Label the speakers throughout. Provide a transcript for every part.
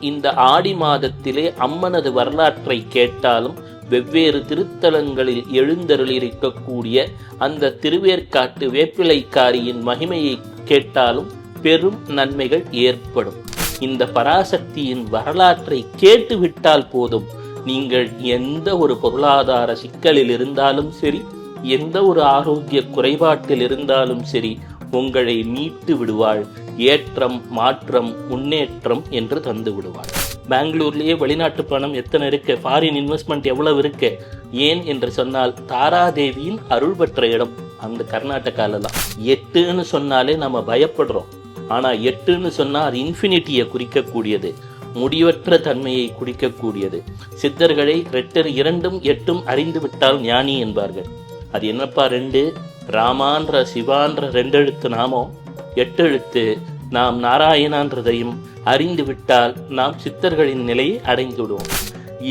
Speaker 1: இந்த ஆடி மாதத்திலே அம்மனது வரலாற்றை கேட்டாலும் வெவ்வேறு திருத்தலங்களில் எழுந்தருளிருக்கக்கூடிய அந்த திருவேற்காட்டு வேப்பிலைக்காரியின் மகிமையை கேட்டாலும் பெரும் நன்மைகள் ஏற்படும். இந்த பராசக்தியின் வரலாற்றை கேட்டுவிட்டால் போதும். நீங்கள் எந்த ஒரு பொருளாதார சிக்கலில் இருந்தாலும் சரி எந்த ஒரு ஆரோக்கிய குறைபாட்டில் இருந்தாலும் சரி உங்களை மீட்டு விடுவாள். ஏற்றம் மாற்றம் முன்னேற்றம் என்று தந்து விடுவாள். பெங்களூர்லயே வெளிநாட்டு பணம் எத்தனை இருக்கு? ஃபாரின் இன்வெஸ்ட்மெண்ட் எவ்வளவு இருக்கு? ஏன் என்று சொன்னால் தாராதேவியின் அருள் பெற்ற இடம் அந்த கர்நாடகால தான். எட்டுன்னு சொன்னாலே நம்ம பயப்படுறோம். ஆனா எட்டுன்னு சொன்னா அது இன்ஃபினிட்டியை குறிக்கக்கூடியது. முடிவற்ற தன்மையை குறிக்கக்கூடியது. சித்தர்களை ரெட்டர் இரண்டும் எட்டும் அறிந்து விட்டால் ஞானி என்பார்கள். அது என்னப்பா ரெண்டு? ராமான்ற சிவான்ற ரெண்டெழுத்து நாமம் எட்டெழுத்து நாம் நாராயணான்றதையும் அறிந்து விட்டால் நாம் சித்தர்களின் நிலையை அடைந்துடுவோம்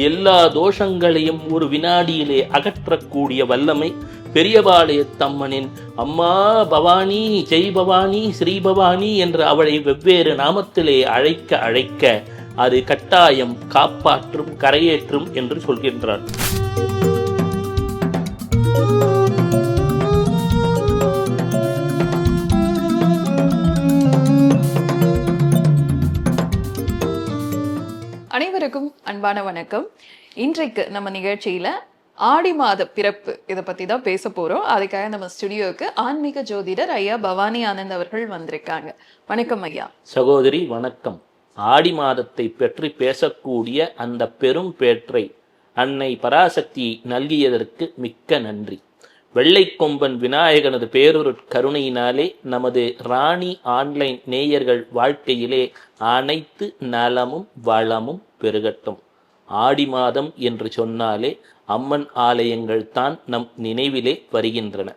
Speaker 1: எல்லா தோஷங்களையும் ஒரு வினாடியிலே அகற்றக்கூடிய வல்லமை பெரியபாளையத்தம்மனின் அம்மா பவானி ஜெய் பவானி ஸ்ரீ பவானி என்று அவளை வெவ்வேறு நாமத்திலே அழைக்க அழைக்க அது கட்டாயம் காப்பாற்றும் கரையேற்றும் என்று
Speaker 2: சொல்கின்றான் அன்பான வணக்கம். இன்றைக்கு நம்ம நிகழ்ச்சியில் ஆடி மாத பிறப்பு இதை பற்றி தான் பேச போகிறோம் அதுக்காக நம்ம ஸ்டுடியோவுக்கு ஆன்மீக ஜோதிடர் ஐயா பவானி ஆனந்த் அவர்கள் வந்திருக்காங்க. வணக்கம் ஐயா.
Speaker 1: சகோதரி வணக்கம். ஆடி மாதத்தை பற்றி பேசக்கூடிய அந்த பெரும் பேற்றை அன்னை பராசக்தி நல்கியதற்கு மிக்க நன்றி. வெள்ளைக்கொம்பன் விநாயகனது பேரொரு கருணையினாலே நமது ராணி ஆன்லைன் நேயர்கள் வாழ்க்கையிலே அனைத்து நலமும் வளமும் பெருகட்டும். ஆடி மாதம் என்று சொன்னாலே அம்மன் ஆலயங்கள் தான் நம் நினைவிலே வருகின்றன.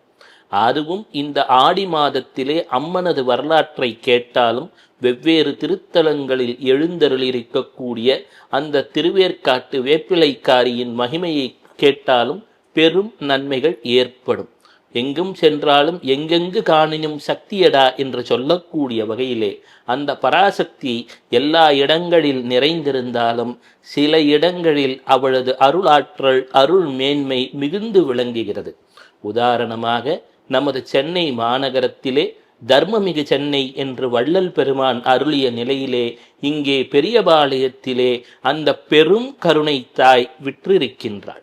Speaker 1: அதுவும் இந்த ஆடி மாதத்திலே அம்மனது வரலாற்றை கேட்டாலும் வெவ்வேறு திருத்தலங்களில் எழுந்தருளிருக்கக்கூடிய அந்த திருவேற்காட்டு வேப்பிலைக்காரியின் மகிமையை கேட்டாலும் பெரும் நன்மைகள் ஏற்படும். எங்கும் சென்றாலும் எங்கெங்கு காணினும் சக்தியடா என்று சொல்லக்கூடிய வகையிலே அந்த பராசக்தி எல்லா இடங்களில் நிறைந்திருந்தாலும் சில இடங்களில் அவளது அருளாற்றல் அருள் மேன்மை மிகுந்து விளங்குகிறது. உதாரணமாக நமது சென்னை மாநகரத்திலே தர்மமிகு சென்னை என்று வள்ளல் பெருமான் அருளிய நிலையிலே இங்கே பெரியபாளையத்திலே அந்த பெரும் கருணை தாய் விற்றிருக்கின்றாள்.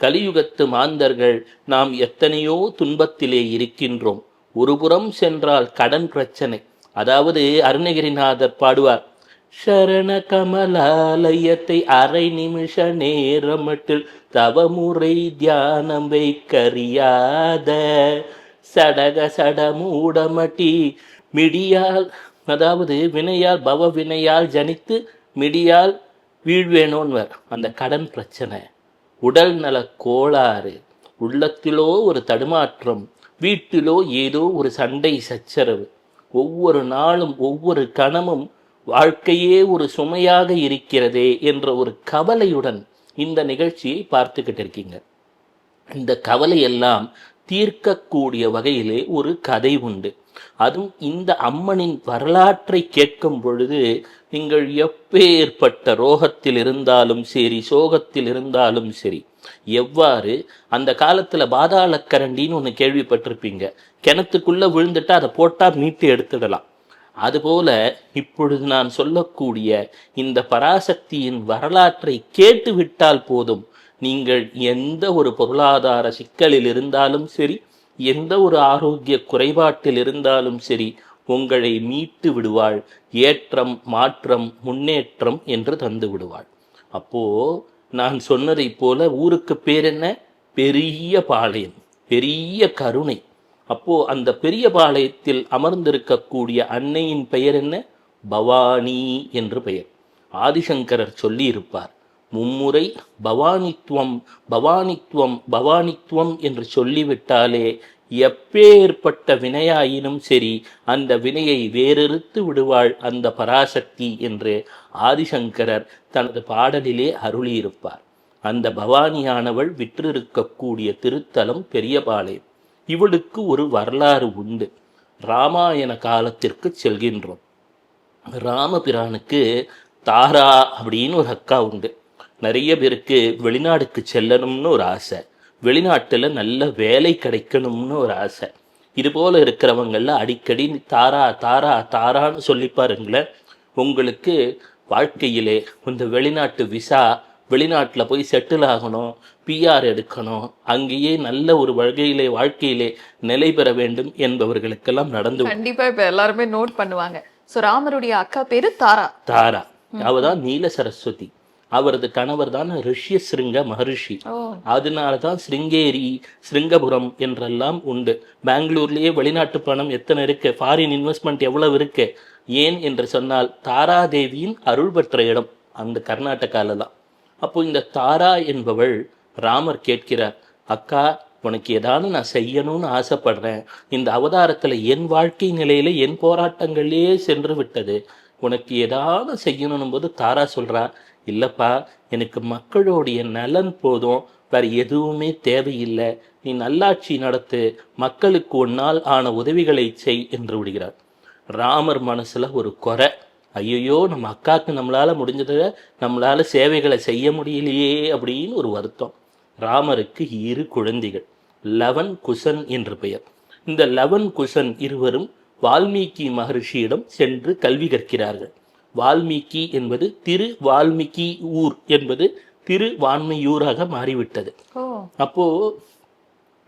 Speaker 1: கலியுகத்து மாந்தர்கள் நாம் எத்தனையோ துன்பத்திலே இருக்கின்றோம். ஒருபுறம் சென்றால் கடன் பிரச்சனை. அதாவது அருணகிரிநாதர் பாடுவார் சரண கமலாலயத்தை அரை நிமிஷ நேரமட்டில் தவமுறை தியானம் வைக்கறியாத. சடக சடமூடமட்டி மிடியால் அதாவது வினையால் பவ வினையால் ஜனித்து மிடியால் வீழ்வேனோன்வர் அந்த கடன் பிரச்சனை. உடல் நல கோளாறு. உள்ளத்திலோ ஒரு தடுமாற்றம் வீட்டிலோ ஏதோ ஒரு சண்டை சச்சரவு. ஒவ்வொரு நாளும் ஒவ்வொரு கணமும் வாழ்க்கையே ஒரு சுமையாக இருக்கிறதே என்ற ஒரு கவலையுடன் இந்த நிகழ்ச்சியை பார்த்துக்கிட்டு இருக்கீங்க. இந்த கவலையெல்லாம் தீர்க்கக்கூடிய வகையிலே ஒரு கதை உண்டு. அதுவும் இந்த அம்மனின் வரலாற்றை கேட்கும் பொழுது நீங்கள் எப்பேற்பட்ட ரோகத்தில் இருந்தாலும் சரி சோகத்தில் இருந்தாலும் சரி எவ்வாறு அந்த காலத்துல பாதாள கரண்டின்னு ஒன்று கேள்விப்பட்டிருப்பீங்க. கிணத்துக்குள்ள விழுந்துட்டா அதை போட்டா மீட்டு எடுத்துடலாம். அதுபோல இப்பொழுது நான் சொல்லக்கூடிய இந்த பராசக்தியின் வரலாற்றை கேட்டுவிட்டால் போதும். நீங்கள் எந்த ஒரு பொருளாதார சிக்கலில் இருந்தாலும் சரி எந்த ஒரு ஆரோக்கிய குறைபாட்டில் இருந்தாலும் சரி உங்களை மீட்டு விடுவாள். ஏற்றம் மாற்றம் முன்னேற்றம் என்று தந்து விடுவாள். அப்போ நான் சொன்னதைப் போல ஊருக்கு பேர் என்ன பெரிய பாளையம் பெரிய கருணை. அப்போ அந்த பெரிய பாளையத்தில் அமர்ந்திருக்கக்கூடிய அன்னையின் பெயர் என்ன பவானி என்று பெயர். ஆதிசங்கரர் சொல்லியிருப்பார். மும்முறை பவானித்துவம் பவானித்துவம் பவானித்துவம் என்று சொல்லிவிட்டாலே எப்பேற்பட்ட வினையாயினும் சரி அந்த வினையை வேறெறுத்து விடுவாள் அந்த பராசக்தி என்று ஆதிசங்கரர் தனது பாடலிலே அருளியிருப்பார். அந்த பவானியானவள் விற்றிருக்கக்கூடிய திருத்தலம் பெரியபாளையம் இவளுக்கு ஒரு வரலாறு உண்டு. ராமாயண காலத்திற்கு செல்கின்றோம். ராமபிரானுக்கு தாரா அப்படின்னு ஒரு அக்கா உண்டு. நிறைய பேருக்கு வெளிநாடுக்கு செல்லணும்னு ஒரு ஆசை. வெளிநாட்டில் நல்ல வேலை கிடைக்கணும்னு ஒரு ஆசை. இது போல இருக்கிறவங்கள அடிக்கடி தாரா தாரா தாரான்னு சொல்லி பாருங்களேன். உங்களுக்கு வாழ்க்கையிலே இந்த வெளிநாட்டு விசா வெளிநாட்டில் போய் செட்டில் ஆகணும் பிஆர் எடுக்கணும் அங்கேயே நல்ல ஒரு வகையிலே வாழ்க்கையிலே நிலை பெற வேண்டும் என்பவர்களுக்கெல்லாம் நடந்து
Speaker 2: கண்டிப்பா இப்ப எல்லாருமே நோட் பண்ணுவாங்க. சோ ராமருடைய அக்கா பேரு தாரா.
Speaker 1: தாரா. அவ தான் நீல சரஸ்வதி. அவரது கணவர் தான் ரிஷ்ய சிருங்க மகரிஷி. அதனால தான் சிருங்கேரி சிருங்கபுரம் என்றெல்லாம் உண்டு. பெங்களூர்லயே வெளிநாட்டு பணம் எத்தனை இருக்கு? ஃபாரின் இன்வெஸ்ட்மெண்ட் எவ்வளவு இருக்கு? ஏன் என்று சொன்னால் தாராதேவியின் அருள் பெற்ற இடம் அந்த கர்நாடகால தான். அப்போ இந்த தாரா என்பவள் ராமர் கேட்கிறார் அக்கா உனக்கு ஏதாவது நான் செய்யணும்னு ஆசைப்படுறேன். இந்த அவதாரத்துல என் வாழ்க்கை நிலையில என் போராட்டங்களே சென்று விட்டது. உனக்கு ஏதாவது செய்யணும் போது தாரா சொல்றா இல்லைப்பா எனக்கு மக்களுடைய நலன் போதும். வேற எதுவுமே தேவையில்லை. நீ நல்லாட்சி நடத்து. மக்களுக்கு ஒன்னால் ஆன உதவிகளை செய் என்று விடுகிறார். ராமர் மனசுல ஒரு குறை. ஐயோ நம்ம அக்காவுக்கு நம்மளால முடிஞ்சதை நம்மளால சேவைகளை செய்ய முடியலையே அப்படின்னு ஒரு வருத்தம். ராமருக்கு இரு குழந்தைகள். லவன் குசன் என்று பெயர். இந்த லவன் குசன் இருவரும் வால்மீகி மகர்ஷியிடம் சென்று கல்வி கற்கிறார்கள். வால்மீகி என்பது திரு வால்மீகி ஊர் என்பது திரு வான்மையூராக மாறிவிட்டது அப்போ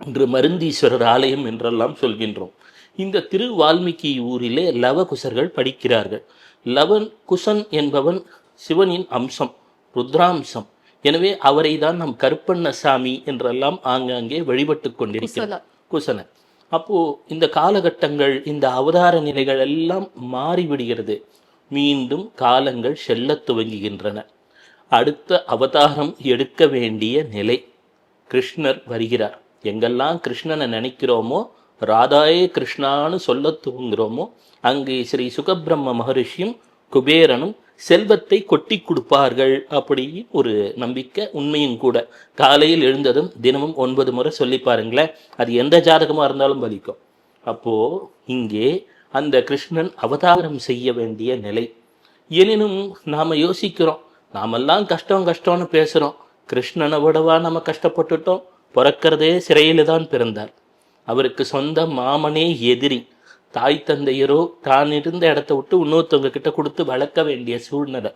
Speaker 1: இன்று மருந்தீஸ்வரர் ஆலயம் என்றெல்லாம் சொல்கின்றோம். இந்த திரு வால்மீகி ஊரிலே லவகுசர்கள் படிக்கிறார்கள். லவன் குசன் என்பவன் சிவனின் அம்சம் ருத்ராம்சம். எனவே அவரை தான் நம் கருப்பண்ணசாமி என்றெல்லாம் ஆங்காங்கே வழிபட்டு கொண்டிருக்கிறோம்
Speaker 2: குசல
Speaker 1: குசன அப்போ இந்த காலகட்டங்கள் இந்த அவதார நிலைகள் எல்லாம் மாறிவிடுகிறது. மீண்டும் காலங்கள் செல்லத் துவங்குகின்றன. அடுத்த அவதாரம் எடுக்க வேண்டிய நிலை. கிருஷ்ணர் வருகிறார். எங்கெல்லாம் கிருஷ்ணனை நினைக்கிறோமோ ராதாயே கிருஷ்ணான்னு சொல்ல துவங்குறோமோ அங்கே ஸ்ரீ சுகபிரம்ம மகரிஷியும் குபேரனும் செல்வத்தை கொட்டி கொடுப்பார்கள் அப்படி ஒரு நம்பிக்கை உண்மையும் கூட. காலையில் எழுந்ததும் தினமும் ஒன்பது முறை சொல்லி பாருங்களேன் அது எந்த ஜாதகமாக இருந்தாலும் பலிக்கும். அப்போ இங்கே அந்த கிருஷ்ணன் அவதாரம் செய்ய வேண்டிய நிலை. எனினும் நாம் யோசிக்கிறோம் நாமெல்லாம் கஷ்டம் கஷ்டம்னு பேசுகிறோம் கிருஷ்ணனை விடவா நம்ம கஷ்டப்பட்டுட்டோம்? பிறக்கிறதே சிறையில் தான் பிறந்தார். அவருக்கு சொந்த மாமனே எதிரி. தாய் தந்தையரோ தான் இருந்த இடத்த விட்டு இன்னொருத்தவங்க கிட்ட கொடுத்து வளர்க்க வேண்டிய சூழ்நிலை.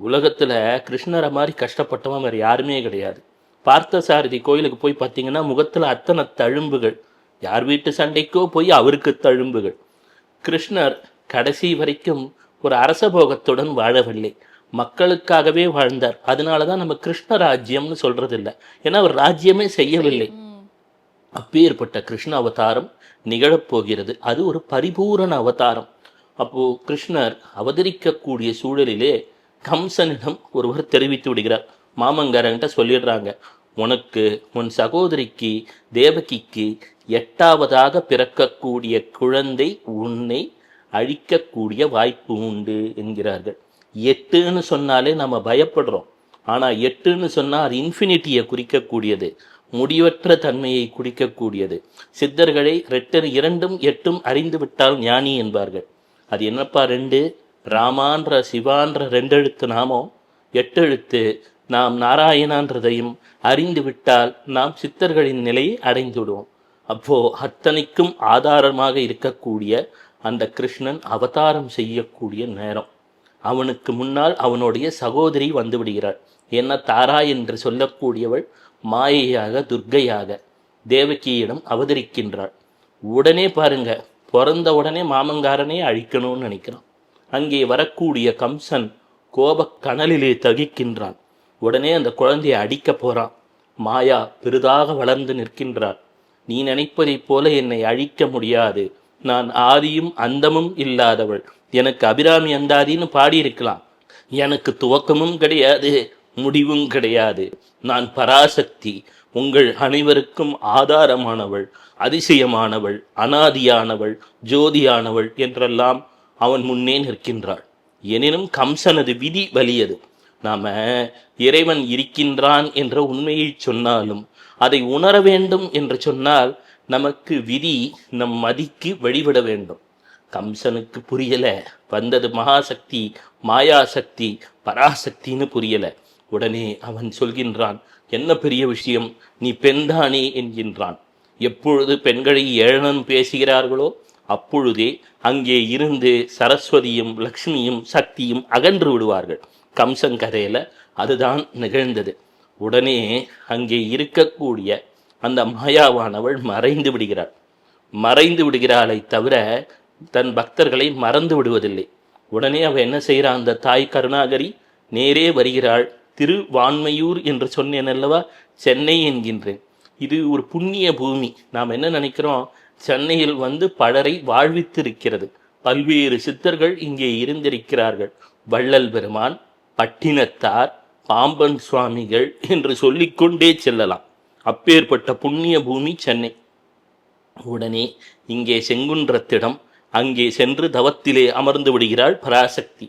Speaker 1: உலகத்தில் கிருஷ்ணரை மாதிரி கஷ்டப்பட்டவன் வேறு யாருமே கிடையாது. பார்த்தசாரதி கோயிலுக்கு போய் பார்த்தீங்கன்னா முகத்தில் அத்தனை தழும்புகள். யார் வீட்டு சண்டைக்கோ போய் அவருக்கு தழும்புகள். கிருஷ்ணர் கடைசி வரைக்கும் ஒரு அரசபோகத்துடன் வாழவில்லை. மக்களுக்காகவே வாழ்ந்தார். அதனால தான் நம்ம கிருஷ்ண ராஜ்யம்னு சொல்றது இல்லை ஏன்னா அவர் ராஜ்யமே செய்யவில்லை. அப்பேற்பட்ட கிருஷ்ண அவதாரம் நிகழப்போகிறது அது ஒரு பரிபூரண அவதாரம். அப்போ கிருஷ்ணர் அவதரிக்கக்கூடிய சூழலிலே கம்சனிடம் ஒருவர் தெரிவித்து விடுகிறார். மாமங்காரங்கிட்ட சொல்லிடுறாங்க உனக்கு உன் சகோதரிக்கு தேவகிக்கு எட்டாவதாக பிறக்கக்கூடிய குழந்தை உன்னை அழிக்கக்கூடிய வாய்ப்பு உண்டு என்கிறார்கள். எட்டுன்னு சொன்னாலே நம்ம பயப்படுறோம். ஆனால் எட்டுன்னு சொன்னால் அது இன்ஃபினிட்டியை குறிக்கக்கூடியது. முடிவற்ற தன்மையை குறிக்கக்கூடியது. சித்தர்களை ரெட்டர் இரண்டும் எட்டும் அறிந்து விட்டால் ஞானி என்பார்கள். அது என்னப்பா ரெண்டு? ராமான்ற சிவான்ற ரெண்டெழுத்து நாமம் எட்டெழுத்து நாம் நாராயணான்றதையும் அறிந்து விட்டால் நாம் சித்தர்களின் நிலையை அடைந்து அப்போ அத்தனைக்கும் ஆதாரமாக இருக்கக்கூடிய அந்த கிருஷ்ணன் அவதாரம் செய்யக்கூடிய நேரம். அவனுக்கு முன்னால் அவனுடைய சகோதரி வந்து விடுகிறாள். என்ன தாரா என்று சொல்லக்கூடியவள் மாயையாக துர்க்கையாக தேவகியிடம் அவதரிக்கின்றாள். உடனே பாருங்க பிறந்த உடனே மாமங்காரனே அழிக்கணும்னு நினைக்கிறான். அங்கே வரக்கூடிய கம்சன் கோபக் கனலிலே தகிக்கின்றான். உடனே அந்த குழந்தையை அடிக்க போறான். மாயா பெரிதாக வளர்ந்து நிற்கின்றாள் நீ நினைப்பதைப் போல என்னை அழிக்க முடியாது. நான் ஆதியும் அந்தமும் இல்லாதவள். எனக்கு அபிராமி அந்தாதின்னு பாடியிருக்கலாம். எனக்கு துவக்கமும் கிடையாது முடிவும் கிடையாது. நான் பராசக்தி உங்கள் அனைவருக்கும் ஆதாரமானவள் அதிசயமானவள் அனாதியானவள் ஜோதியானவள் என்றெல்லாம் அவன் முன்னே நிற்கின்றாள். எனினும் கம்சனது விதி வலியது. நாம இறைவன் இருக்கின்றான் என்ற உண்மையை சொன்னாலும் அதை உணர வேண்டும் என்று சொன்னால் நமக்கு விதி நம் மதிக்கு வழிவிட வேண்டும். கம்சனுக்கு புரியல வந்தது மகாசக்தி மாயாசக்தி பராசக்தின்னு புரியல. உடனே அவன் சொல்கின்றான் என்ன பெரிய விஷயம்? நீ பெண்தானே? என்கின்றான். எப்பொழுது பெண்களை ஏழனம் பேசுகிறார்களோ அப்பொழுதே அங்கே இருந்து சரஸ்வதியும் லக்ஷ்மியும் சக்தியும் அகன்று விடுவார்கள். கம்சன் கதையில அதுதான் நிகழ்ந்தது. உடனே அங்கே இருக்கக்கூடிய அந்த மாயாவானவள் மறைந்து விடுகிறாள். மறைந்து விடுகிறாளை தவிர தன் பக்தர்களை மறந்து விடுவதில்லை. உடனே அவள் என்ன செய்கிறா அந்த தாய் கருணாகரி நேரே வருகிறாள். திருவான்மையூர் என்று சொன்னேன் அல்லவா? சென்னை என்கின்றேன். இது ஒரு புண்ணிய பூமி. நாம் என்ன நினைக்கிறோம்? சென்னையில் வந்து பலரை வாழ்வித்திருக்கிறது. பல்வேறு சித்தர்கள் இங்கே இருந்திருக்கிறார்கள். வள்ளல் பெருமான் பட்டினத்தார் பாம்பன் சுவாமிகள் என்று சொல்லிக்கொண்டே செல்லலாம். அப்பேற்பட்ட புண்ணிய பூமி சென்னை. உடனே இங்கே செங்குன்றத்திடம் அங்கே சென்று தவத்திலே அமர்ந்து விடுகிறாள் பராசக்தி.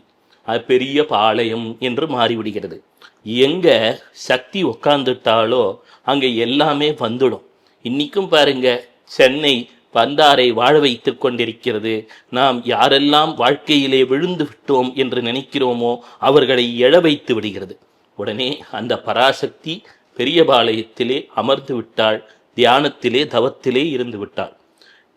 Speaker 1: அது பெரிய பாளையம் என்று மாறிவிடுகிறது. எங்க சக்தி உட்காந்துட்டாலோ அங்கே எல்லாமே வந்துடும். இன்னைக்கும் பாருங்க சென்னை வந்தாரை வாழ வைத்து கொண்டிருக்கிறது. நாம் யாரெல்லாம் வாழ்க்கையிலே விழுந்து விட்டோம் என்று நினைக்கிறோமோ அவர்களை எழ வைத்து விடுகிறது. உடனே அந்த பராசக்தி பெரியபாளையத்திலே அமர்ந்து விட்டாள் தியானத்திலே தவத்திலே இருந்து விட்டாள்.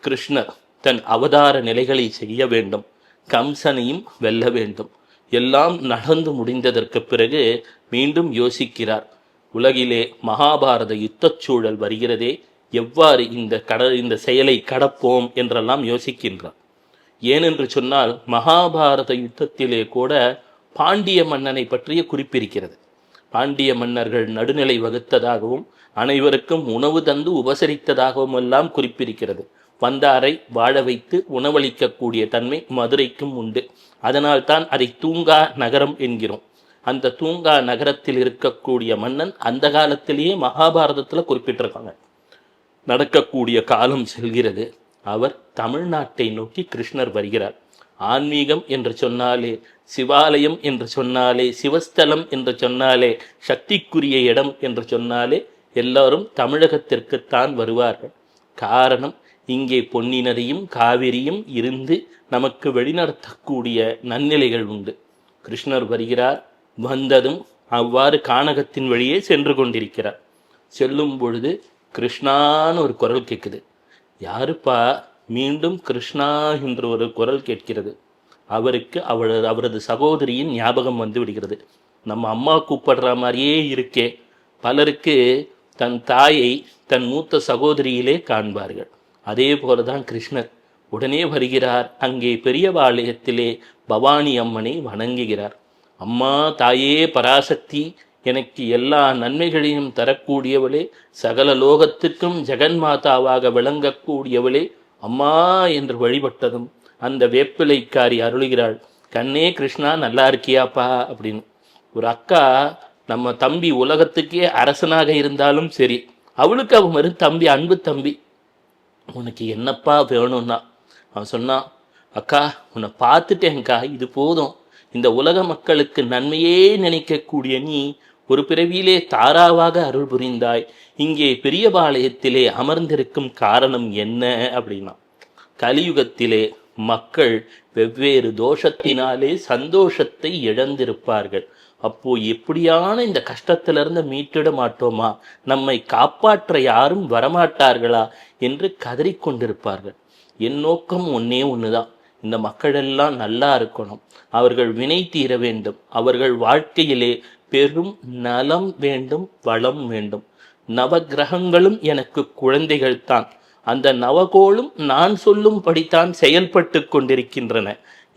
Speaker 1: கிருஷ்ணர் தன் அவதார நிலைகளை செய்ய வேண்டும் கம்சனையும் வெல்ல வேண்டும். எல்லாம் நடந்து முடிந்ததற்கு பிறகு மீண்டும் யோசிக்கிறார் உலகிலே மகாபாரத யுத்தச் சூழல் வருகிறதே எவ்வாறு இந்த கட இந்த செயலை கடப்போம் என்றெல்லாம் யோசிக்கின்றார். ஏனென்று சொன்னால் மகாபாரத யுத்தத்திலே கூட பாண்டிய மன்னனை பற்றிய குறிப்பிருக்கிறது பாண்டிய மன்னர்கள் நடுநிலை வகுத்ததாகவும் அனைவருக்கும் உணவு தந்து உபசரித்ததாகவும் எல்லாம் குறிப்பிருக்கிறது. வந்தாரை வாழ வைத்து உணவளிக்கக்கூடிய தன்மை மதுரைக்கும் உண்டு. அதனால்தான் அதை தூங்கா நகரம் என்கிறோம். அந்த தூங்கா நகரத்தில் இருக்கக்கூடிய மன்னன் அந்த காலத்திலேயே மகாபாரதத்தில் குறிப்பிட்டிருக்காங்க. நடக்கக்கூடிய காலம் செல்கிறது. அவர் தமிழ்நாட்டை நோக்கி கிருஷ்ணர் வருகிறார். ஆன்மீகம் என்று சொன்னாலே சிவாலயம் என்று சொன்னாலே சிவஸ்தலம் என்று சொன்னாலே சக்திக்குரிய இடம் என்று சொன்னாலே எல்லாரும் தமிழகத்திற்குத்தான் வருவார்கள். காரணம் இங்கே பொன்னி நதியும் காவிரியும் இருந்து நமக்கு வழிநடத்தக்கூடிய நன்னிலைகள் உண்டு. கிருஷ்ணர் வருகிறார் வந்ததும் அவ்வாறு கானகத்தின் வழியே சென்று கொண்டிருக்கிறார். செல்லும் பொழுது கிருஷ்ணான்னு ஒரு குரல் கேட்குது யாருப்பா மீண்டும் கிருஷ்ணா என்று ஒரு குரல் கேட்கிறது. அவருக்கு அவள் அவரது சகோதரியின் ஞாபகம் வந்து விடுகிறது. நம்ம அம்மா கூப்பிடுற மாதிரியே இருக்கே. பலருக்கு தன் தாயை தன் மூத்த சகோதரியிலே காண்பார்கள். அதே போல தான் கிருஷ்ணர் உடனே வருகிறார். அங்கே பெரியவாலயத்திலே பவானி அம்மனை வணங்குகிறார். அம்மா தாயே பராசக்தி எனக்கு எல்லா நன்மைகளையும் தரக்கூடியவளே சகல லோகத்திற்கும் ஜெகன்மாதாவாக விளங்கக்கூடியவளே அம்மா என்று வழிபட்டதும் அந்த வேப்பிலைக்காரி அருளுகிறாள் கண்ணே கிருஷ்ணா நல்லா இருக்கியாப்பா? அப்படின்னு. ஒரு அக்கா நம்ம தம்பி உலகத்துக்கே அரசனாக இருந்தாலும் சரி அவளுக்கு அவன் மறு தம்பி அன்பு தம்பி. உனக்கு என்னப்பா வேணும்னா? அவன் சொன்னான் அக்கா உன்னை பார்த்துட்டேன்க்கா இது போதும். இந்த உலக மக்களுக்கு நன்மையே நினைக்கக்கூடிய நீ ஒரு பிறவியிலே தாராவாக அருள் புரிந்தாய். இங்கே பெரியபாளையத்திலே அமர்ந்திருக்கும் காரணம் என்ன அப்படின்னா கலியுகத்திலே மக்கள் வெவ்வேறு தோஷத்தினாலே சந்தோஷத்தை இழந்திருப்பார்கள். அப்போ எப்படியான இந்த கஷ்டத்திலிருந்து மீட்டிட மாட்டோமா? நம்மை காப்பாற்ற யாரும் வரமாட்டார்களா? என்று கதறிக்கொண்டிருப்பார்கள் என் நோக்கம் ஒன்னே ஒண்ணுதான். இந்த மக்களெல்லாம் நல்லா இருக்கணும். அவர்கள் வினை தீர வேண்டும். அவர்கள் வாழ்க்கையிலே பெரும் நலம் வேண்டும் வளம் வேண்டும். நவக்கிரகங்களும் எனக்கு குழந்தைகள் தான் அந்த நவகோளும் நான் சொல்லும்படித்தான் செயல்பட்டு கொண்டிருக்கின்றன.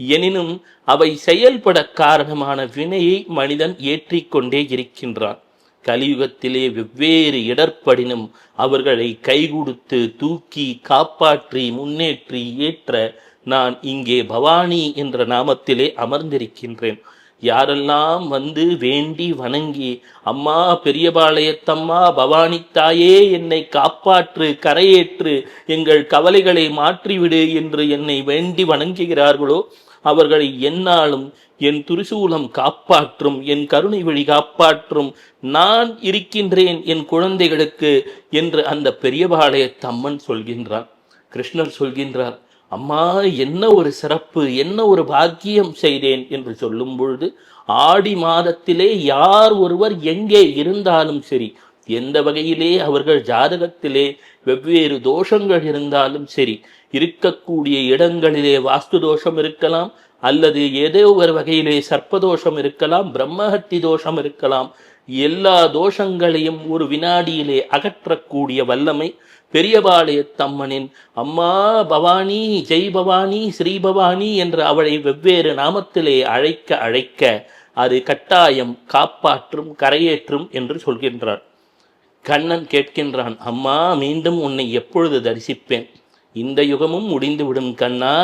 Speaker 1: எனினும் அவை செயல்பட காரணமான வினையை மனிதன் ஏற்றிக்கொண்டே இருக்கின்றான். கலியுகத்திலே வெவ்வேறு இடர்படினும் அவர்களை கைகொடுத்து தூக்கி காப்பாற்றி முன்னேற்றி ஏற்ற நான் இங்கே பவானி என்ற நாமத்திலே அமர்ந்திருக்கின்றேன். யாரெல்லாம் வந்து வேண்டி வணங்கி அம்மா பெரியபாளையத்தம்மா பவானி தாயே என்னை காப்பாற்று கரையேற்று எங்கள் கவலைகளை மாற்றிவிடு என்று என்னை வேண்டி வணங்குகிறார்களோ அவர்களை என்னாலும் என் துரிசூலம் காப்பாற்றும் என் கருணை வழி காப்பாற்றும் நான் இருக்கின்றேன் என் குழந்தைகளுக்கு என்று அந்த பெரியபாளையத்தம்மன் சொல்கின்றார் கிருஷ்ணர் சொல்கின்றார் அம்மா என்ன ஒரு சிறப்பு என்ன ஒரு பாக்கியம் செய்தேன் என்று சொல்லும் பொழுது ஆடி மாதத்திலே யார் ஒருவர் எங்கே இருந்தாலும் சரி எந்த வகையிலே அவர்கள் ஜாதகத்திலே வெவ்வேறு தோஷங்கள் இருந்தாலும் சரி இருக்கக்கூடிய இடங்களிலே வாஸ்து தோஷம் இருக்கலாம் அல்லது ஏதோ ஒரு வகையிலே சர்ப்பதோஷம் இருக்கலாம் பிரம்மஹத்தி தோஷம் இருக்கலாம் எல்லா தோஷங்களையும் ஒரு வினாடியிலே அகற்றக்கூடிய வல்லமை பெரியபாளையத்தம்மனின் அம்மா பவானி ஜெய் பவானி ஸ்ரீ பவானி என்று அவளை வெவ்வேறு நாமத்திலே அழைக்க அழைக்க அது கட்டாயம் காப்பாற்றும் கரையேற்றும் என்று சொல்கின்றார். கண்ணன் கேட்கின்றான் அம்மா மீண்டும் உன்னை எப்பொழுது தரிசிப்பேன்? இந்த யுகமும் முடிந்துவிடும் கண்ணா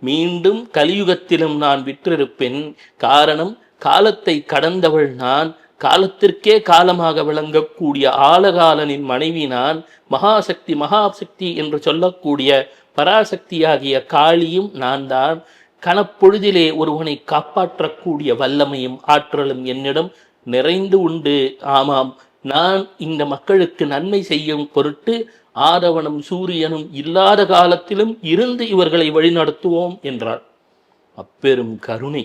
Speaker 1: மீண்டும் கலியுகத்திலும் நான் விற்றிருப்பேன். காரணம் காலத்தை கடந்தவள் நான் காலத்திற்கே காலமாக விளங்கக்கூடிய ஆலகாலனின் மனைவி நான் மகாசக்தி மகாசக்தி என்று சொல்லக்கூடிய பராசக்தியாகிய காளியும் நான் தான் கணப்பொழுதிலே ஒருவனை காப்பாற்றக்கூடிய வல்லமையும் ஆற்றலும் என்னிடம் நிறைந்து உண்டு. ஆமாம் நான் இந்த மக்களுக்கு நன்மை செய்யும் பொருட்டு ஆதவனும் சூரியனும் இல்லாத காலத்திலும் இருந்து இவர்களை வழிநடத்துவோம் என்றார் அப்பெரும் கருணை.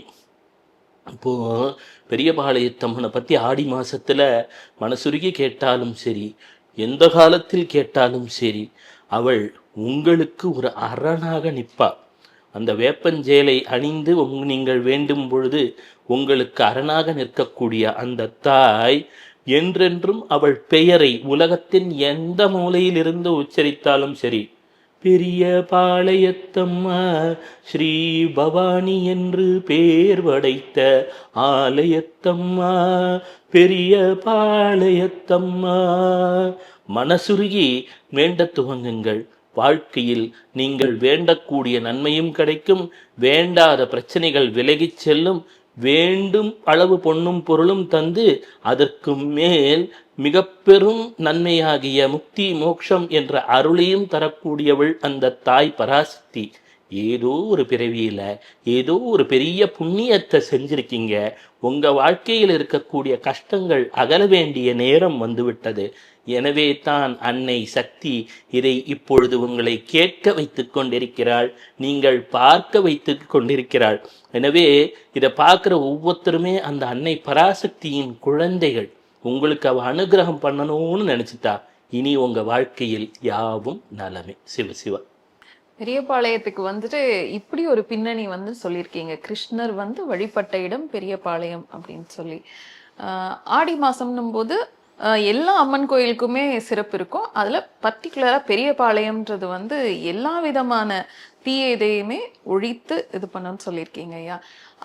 Speaker 1: பெரியபாளையத்தம்மனை பற்றி ஆடி மாதத்தில் மனசுருகி கேட்டாலும் சரி எந்த காலத்தில் கேட்டாலும் சரி அவள் உங்களுக்கு ஒரு அரணாக நிற்பா. அந்த வேப்பஞ்சேலை அணிந்து நீங்கள் வேண்டும் பொழுது உங்களுக்கு அரணாக நிற்கக்கூடிய அந்த தாய் என்றென்றும் அவள் பெயரை உலகத்தின் எந்த மூலையிலிருந்து உச்சரித்தாலும் சரி பெரிய பாளையத்தம்மா ஸ்ரீ பவானி என்று பேர் படைத்த ஆலயத்தம்மா பெரிய பாளையத்தம்மா. மனசுருகி வேண்ட துவங்குங்கள். வாழ்க்கையில் நீங்கள் வேண்டக்கூடிய நன்மையும் கிடைக்கும். வேண்டாத பிரச்சனைகள் விலகிச் செல்லும். வேண்டும் அளவு பொன்னும் பொருளும் தந்து அதற்கு மேல் மிக பெரும் நன்மையாகிய முக்தி மோட்சம் என்ற அருளையும் தரக்கூடியவள் அந்த தாய் பராசக்தி. ஏதோ ஒரு பிறவியில ஏதோ ஒரு பெரிய புண்ணியத்தை செஞ்சிருக்கீங்க. உங்க வாழ்க்கையில் இருக்கக்கூடிய கஷ்டங்கள் அகல வேண்டிய நேரம் வந்துவிட்டது. எனவே தான் அன்னை சக்தி இதை இப்பொழுது உங்களை கேட்க வைத்துக் கொண்டிருக்கிறாள் நீங்கள் பார்க்க வைத்து கொண்டிருக்கிறாள். எனவே இதை பார்க்குற ஒவ்வொருத்தருமே அந்த அன்னை பராசக்தியின் குழந்தைகள். உங்களுக்கு அவ அனுகிரகம் பண்ணணும்னு நினைச்சிட்டா. இனி உங்க வாழ்க்கையில் யாவும் நலமே. சிவ சிவா.
Speaker 2: பெரியபாளையத்துக்கு வந்துட்டு இப்படி ஒரு பின்னணி வந்து சொல்லியிருக்கீங்க. கிருஷ்ணர் வந்து வழிபட்ட இடம் பெரியபாளையம் அப்படின்னு சொல்லி. ஆடி மாசம்னும் போது எல்லா அம்மன் கோயிலுக்குமே சிறப்பு இருக்கும். அதில் பர்டிகுலராக பெரிய பெரியபாளையம்ன்றது வந்து எல்லா விதமான தீய இதையுமே ஒழித்து இது பண்ணணும்னு சொல்லியிருக்கீங்க ஐயா.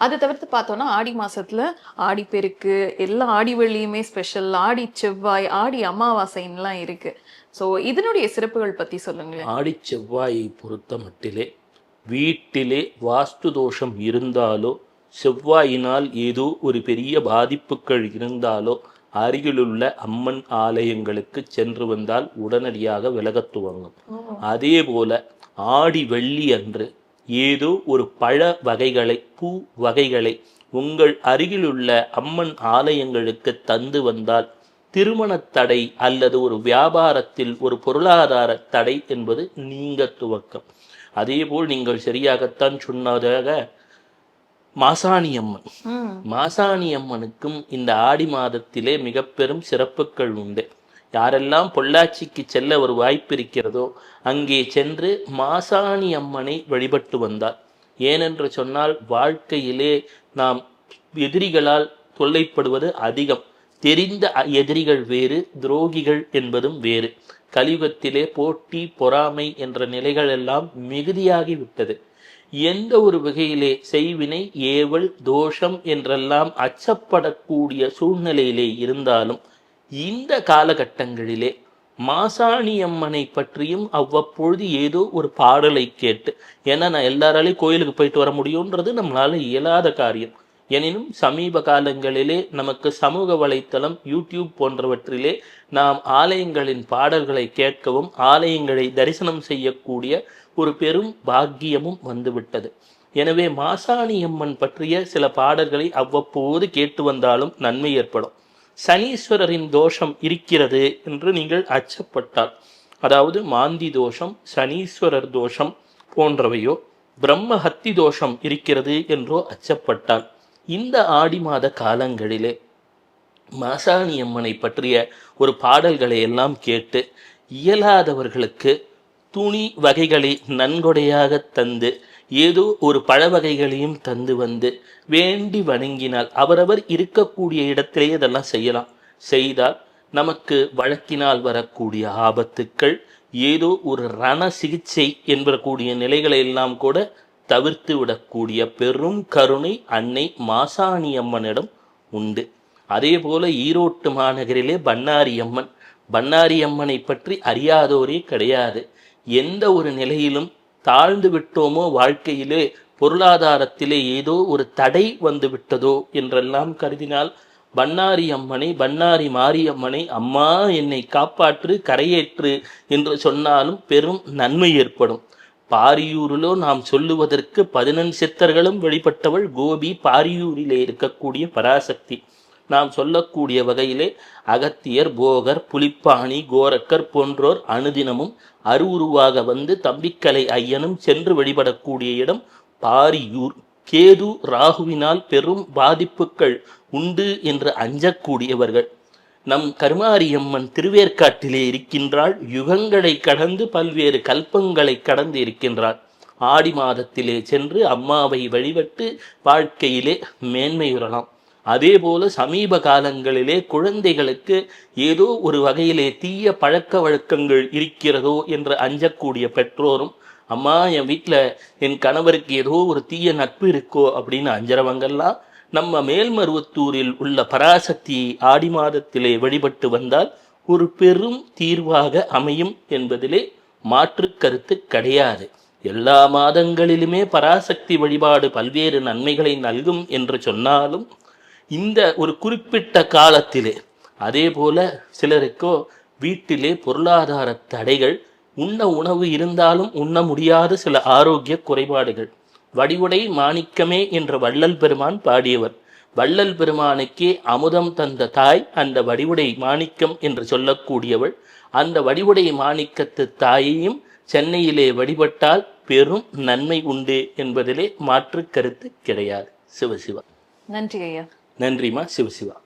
Speaker 2: அதை தவிர்த்து பார்த்தோன்னா ஆடி மாசத்துல ஆடி பெருக்கு எல்லா ஆடி வெள்ளியுமே ஸ்பெஷல் ஆடி செவ்வாய் ஆடி அமாவாசைன்னுலாம் இருக்கு. ஸோ இதனுடைய சிறப்புகள் பற்றி சொல்லுங்களேன்.
Speaker 1: ஆடி செவ்வாயை பொறுத்த மட்டிலே வீட்டிலே வாஸ்து தோஷம் இருந்தாலோ செவ்வாயினால் ஏதோ ஒரு பெரிய பாதிப்புகள் இருந்தாலோ அருகிலுள்ள அம்மன் ஆலயங்களுக்கு சென்று வந்தால் உடனடியாக விலகத் துவங்கும். அதே போல ஆடி வெள்ளி அன்று ஏதோ ஒரு பழ வகைகளை பூ வகைகளை உங்கள் அருகிலுள்ள அம்மன் ஆலயங்களுக்கு தந்து வந்தால் திருமணத் தடை அல்லது ஒரு வியாபாரத்தில் ஒரு பொருளாதார தடை என்பது நீங்க துவக்கம். அதேபோல் நீங்கள் சரியாகத்தான் சொன்னதாக மாசாணி அம்மன்
Speaker 2: ம்.
Speaker 1: மாசாணி அம்மனுக்கும் இந்த ஆடி மாதத்திலே மிக பெரும் சிறப்புகள் உண்டு. யாரெல்லாம் பொள்ளாச்சிக்கு செல்ல ஒரு வாய்ப்பு இருக்கிறதோ அங்கே சென்று மாசாணி அம்மனை வழிபட்டு வந்தார். ஏனென்று சொன்னால் வாழ்க்கையிலே நாம் எதிரிகளால் தொல்லைப்படுவது அதிகம். தெரிந்த எதிரிகள் வேறு துரோகிகள் என்பதும் வேறு. கலியுகத்திலே போட்டி பொறாமை என்ற நிலைகள் எல்லாம் மிகுதியாகி விட்டது எந்த ஒரு வகையிலே செய்வினை ஏவல் தோஷம் என்றெல்லாம் அச்சப்படக்கூடிய சூழ்நிலையிலே இருந்தாலும் இந்த காலகட்டங்களிலே மாசாணியம்மனை பற்றியும் அவ்வப்பொழுது ஏதோ ஒரு பாடலை கேட்டு ஏன்னா நான் எல்லாராலையும் கோயிலுக்கு போயிட்டு வர முடியுன்றது நம்மளால இயலாத காரியம். எனினும் சமீப காலங்களிலே நமக்கு சமூக வலைத்தளம் யூடியூப் போன்றவற்றிலே நாம் ஆலயங்களின் பாடல்களை கேட்கவும் ஆலயங்களை தரிசனம் செய்யக்கூடிய ஒரு பெரும் பாக்கியமும் வந்துவிட்டது. எனவே மாசாணியம்மன் பற்றிய சில பாடல்களை அவ்வப்போது கேட்டு வந்தாலும் நன்மை ஏற்படும். சனீஸ்வரரின் தோஷம் இருக்கிறது என்று நீங்கள் அச்சப்பட்டால் அதாவது மாந்தி தோஷம் சனீஸ்வரர் தோஷம் போன்றவையோ பிரம்ம ஹத்தி தோஷம் இருக்கிறது என்றோ அச்சப்பட்டால் இந்த ஆடி மாத காலங்களிலே மாசாணியம்மனை பற்றிய ஒரு பாடல்களை எல்லாம் கேட்டு இயலாதவர்களுக்கு துணி வகைகளை நன்கொடையாக தந்து ஏதோ ஒரு பழ வகைகளையும் தந்து வந்து வேண்டி வணங்கினால் அவரவர் இருக்கக்கூடிய இடத்திலே இதெல்லாம் செய்யலாம். செய்தால் நமக்கு வழக்கினால் வரக்கூடிய ஆபத்துக்கள் ஏதோ ஒரு ரண சிகிச்சை என்பக்கூடிய நிலைகளை எல்லாம் கூட தவிர்த்து விடக்கூடிய பெரும் கருணை அன்னை மாசாணி அம்மனிடம் உண்டு. அதே போல ஈரோட்டு மாநகரிலே பண்ணாரி அம்மன். பண்ணாரி அம்மனை பற்றி அறியாதோரே கிடையாது. எந்த ஒரு நிலையிலும் தாழ்ந்து விட்டோமோ வாழ்க்கையிலே பொருளாதாரத்திலே ஏதோ ஒரு தடை வந்து விட்டதோ என்றெல்லாம் கருதினால் பன்னாரி அம்மனை பண்ணாரி மாரியம்மனை அம்மா என்னை காப்பாற்று கரையேற்று என்று சொன்னாலும் பெரும் நன்மை ஏற்படும். பாரியூரிலோ நாம் சொல்லுவதற்கு பதினெண் சித்தர்களும் வெளிப்பட்டவள் கோபி பாரியூரிலே இருக்கக்கூடிய பராசக்தி. நாம் சொல்லக்கூடிய வகையிலே அகத்தியர் போகர் புலிப்பாணி கோரக்கர் போன்றோர் அனுதினமும் அருவுருவாக வந்து தம்பிக்கலை ஐயனும் சென்று வழிபடக்கூடிய இடம் பாரியூர். கேது ராகுவினால் பெரும் பாதிப்புகள் உண்டு என்று அஞ்சக்கூடியவர்கள். நம் கருமாரியம்மன் திருவேற்காட்டிலே இருக்கின்றாள். யுகங்களை கடந்து பல்வேறு கல்பங்களை கடந்து இருக்கின்றாள். ஆடி மாதத்திலே சென்று அம்மாவை வழிபட்டு வாழ்க்கையிலே மேன்மையுறலாம். அதே போல சமீப காலங்களிலே குழந்தைகளுக்கு ஏதோ ஒரு வகையிலே தீய பழக்க வழக்கங்கள் இருக்கிறதோ என்று அஞ்சக்கூடிய பெற்றோரும் அம்மா என் வீட்டில் என் கணவருக்கு ஏதோ ஒரு தீய நட்பு இருக்கோ? அப்படின்னு அஞ்சறவங்கெல்லாம் நம்ம மேல்மருவத்தூரில் உள்ள பராசக்தி ஆடி மாதத்திலே வழிபட்டு வந்தால் ஒரு பெரும் தீர்வாக அமையும் என்பதிலே மாற்று கருத்து கிடையாது. எல்லா மாதங்களிலுமே பராசக்தி வழிபாடு பல்வேறு நன்மைகளை நல்கும் என்று சொன்னாலும் இந்த ஒரு குறிப்பிட்ட காலத்திலே அதே போல சிலருக்கோ வீட்டிலே பொருளாதார தடைகள் உண்ண உணவு இருந்தாலும் உண்ண முடியாத சில ஆரோக்கிய குறைபாடுகள். வடிவுடை மாணிக்கமே என்ற வள்ளல் பெருமான் பாடியவர். வள்ளல் பெருமானுக்கே அமுதம் தந்த தாய் அந்த வடிவுடை மாணிக்கம் என்று சொல்லக்கூடியவள். அந்த வடிவுடை மாணிக்கத்து தாயையும் சென்னையிலே வழிபட்டால் பெரும் நன்மை உண்டு என்பதிலே மாற்று கருத்து கிடையாது. சிவசிவா.
Speaker 2: நன்றி ஐயா.
Speaker 1: நன்றிம்மா. சிவசிவா.